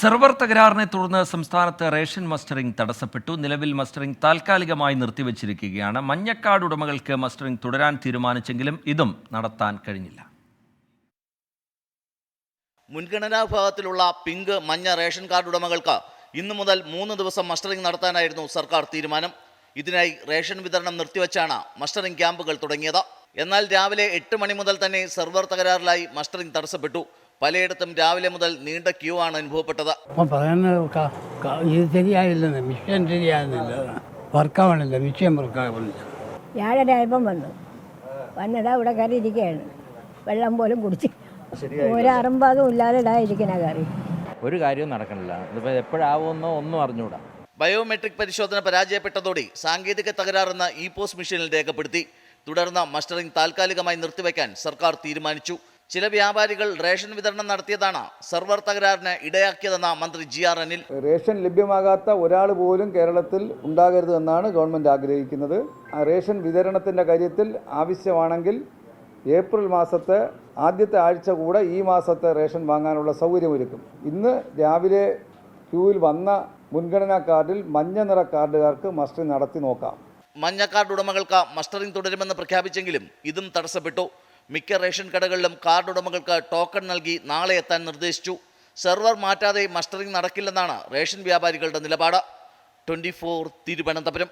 Server തകരാറിനെ തുടർന്ന് സംസ്ഥാനത്ത് ration mustering തടസ്സപ്പെട്ടു. നിലവിൽ മസ്റ്ററിംഗ് താൽക്കാലികമായി നിർത്തിവച്ചിരിക്കുകയാണ്. മഞ്ഞക്കാട് ഉടമകൾക്ക് മസ്റ്ററിംഗ് തുടരാൻ തീരുമാനിച്ചെങ്കിലും ഇതും നടത്താൻ കഴിഞ്ഞില്ല. മുൻഗണനാ വിഭാഗത്തിലുള്ള പിങ്ക് മഞ്ഞ റേഷൻ കാർഡ് ഉടമകൾക്ക് ഇന്നു മുതൽ മൂന്ന് ദിവസം മസ്റ്ററിംഗ് നടത്താനായിരുന്നു സർക്കാർ തീരുമാനം. ഇതിനായി റേഷൻ വിതരണം നിർത്തിവച്ചാണ് മസ്റ്ററിംഗ് ക്യാമ്പുകൾ തുടങ്ങിയത്. എന്നാൽ രാവിലെ എട്ട് മണി മുതൽ തന്നെ സെർവർ തകരാറിലായി മസ്റ്ററിംഗ് തടസ്സപ്പെട്ടു. പലയിടത്തും രാവിലെ മുതൽ നീണ്ട ക്യൂ ആണ് അനുഭവപ്പെട്ടത്. ഇത് ശരിയായില്ലെന്ന് മിഷൻ ശരിയാകുന്നില്ല. വർക്കാവണില്ല മിഷൻ വർക്കാവണില്ല. ആയപ്പം വന്നു. വന്നിടാ ഇവിടെ കയറി ഇരിക്കുകയാണ് വെള്ളം പോലും കുടിച്ച്. ഒരു അറമ്പാതും ഇല്ലാതെ ഇടാ ഇരിക്കണ കറി. ഒരു കാര്യവും നടക്കണില്ല. ഇതിപ്പോൾ എപ്പോഴാവുമെന്നോ ഒന്നും അറിഞ്ഞുകൂടാ. ബയോമെട്രിക് പരിശോധന പരാജയപ്പെട്ടതോടെ സാങ്കേതിക തകരാറെന്ന ഇ പോസ്റ്റ് മെഷീനിൽ രേഖപ്പെടുത്തി. തുടർന്ന് മസ്റ്ററിംഗ് താൽക്കാലികമായി നിർത്തിവെക്കാൻ സർക്കാർ തീരുമാനിച്ചു. ചില വ്യാപാരികൾ റേഷൻ വിതരണം നടത്തിയതാണ്. സെർവർ തകരാറിന് ഇടയാക്കിയതെന്ന മന്ത്രി ജി ആർ അനിൽ. റേഷൻ ലഭ്യമാകാത്ത ഒരാൾ പോലും കേരളത്തിൽ ഉണ്ടാകരുത് എന്നാണ് ഗവൺമെന്റ് ആഗ്രഹിക്കുന്നത്. റേഷൻ വിതരണത്തിന്റെ കാര്യത്തിൽ ആവശ്യമാണെങ്കിൽ ഏപ്രിൽ മാസത്തെ ആദ്യത്തെ ആഴ്ച കൂടെ ഈ മാസത്തെ റേഷൻ വാങ്ങാനുള്ള സൗകര്യമൊരുക്കും. ഇന്ന് രാവിലെ ക്യൂവിൽ വന്ന മുൻഗണനാ കാർഡിൽ മഞ്ഞ നിറ കാർഡുകാർക്ക് മസ്റ്ററിംഗ് നടത്തി നോക്കാം. മഞ്ഞ കാർഡ് ഉടമകൾക്ക് മസ്റ്ററിംഗ് തുടരുമെന്ന് പ്രഖ്യാപിച്ചെങ്കിലും ഇതും തടസ്സപ്പെട്ടു. മിക്ക റേഷൻ കടകളിലും കാർഡ് ഉടമകൾക്ക് ടോക്കൺ നൽകി നാളെ എത്താൻ നിർദ്ദേശിച്ചു. സെർവർ മാറ്റാതെ മസ്റ്ററിംഗ് നടക്കില്ലെന്നാണ് റേഷൻ വ്യാപാരികളുടെ നിലപാട്. ട്വന്റി തിരുവനന്തപുരം.